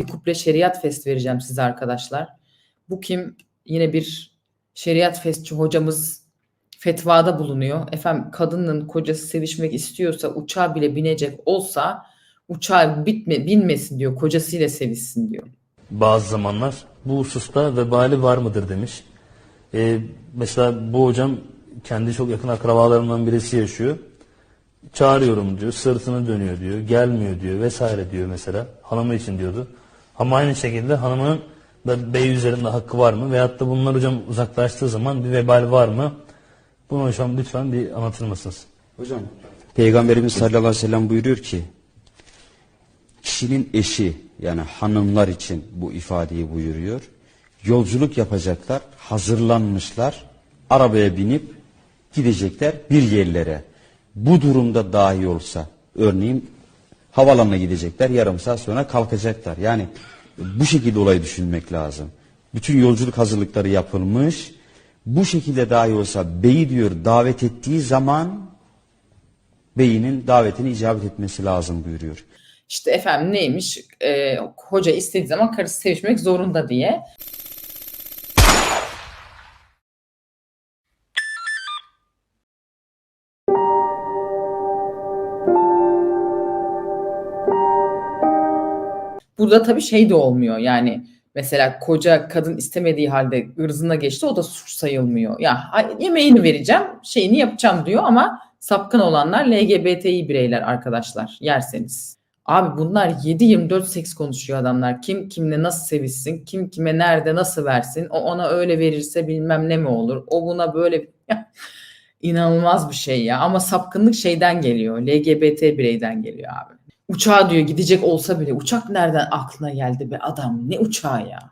bir kuple şeriat fest vereceğim size arkadaşlar. Bu kim? Yine bir şeriat festçi hocamız fetvada bulunuyor. Efendim kadının kocası sevişmek istiyorsa uçağa bile binecek olsa uçağa bitme, binmesin diyor. Kocasıyla sevişsin diyor. bazı zamanlar bu hususta vebali var mıdır demiş. Ee, mesela bu hocam kendi çok yakın akrabalarımdan birisi yaşıyor. Çağırıyorum diyor, sırtını dönüyor diyor, gelmiyor diyor vesaire diyor mesela. Hanımı için diyordu. Ama aynı şekilde hanımının da bey üzerinde hakkı var mı? Veyahut da bunlar hocam uzaklaştığı zaman bir vebal var mı? Bunu hocam lütfen bir anlatır mısınız? Hocam Peygamberimiz sallallahu aleyhi ve sellem buyuruyor ki kişinin eşi yani hanımlar için bu ifadeyi buyuruyor. Yolculuk yapacaklar, hazırlanmışlar, arabaya binip gidecekler bir yerlere. Bu durumda dahi olsa örneğin havalanına gidecekler, yarım saat sonra kalkacaklar. Yani bu şekilde olayı düşünmek lazım. Bütün yolculuk hazırlıkları yapılmış. Bu şekilde dahi olsa beyi diyor davet ettiği zaman beyinin davetine icabet etmesi lazım buyuruyor. İşte efendim neymiş? Ee, hoca istediği zaman karısı sevişmek zorunda diye. Burada tabii şey de olmuyor. Yani mesela koca kadın istemediği halde ırzına geçti o da suç sayılmıyor. Ya yemeğini vereceğim, şeyini yapacağım diyor ama sapkın olanlar LGBTİ bireyler arkadaşlar yerseniz. Abi bunlar 7-24 seks konuşuyor adamlar. Kim kimle nasıl sevişsin, kim kime nerede nasıl versin, o ona öyle verirse bilmem ne mi olur, o buna böyle inanılmaz bir şey ya. Ama sapkınlık şeyden geliyor, LGBT bireyden geliyor abi. Uçağa diyor gidecek olsa bile uçak nereden aklına geldi be adam ne uçağı ya.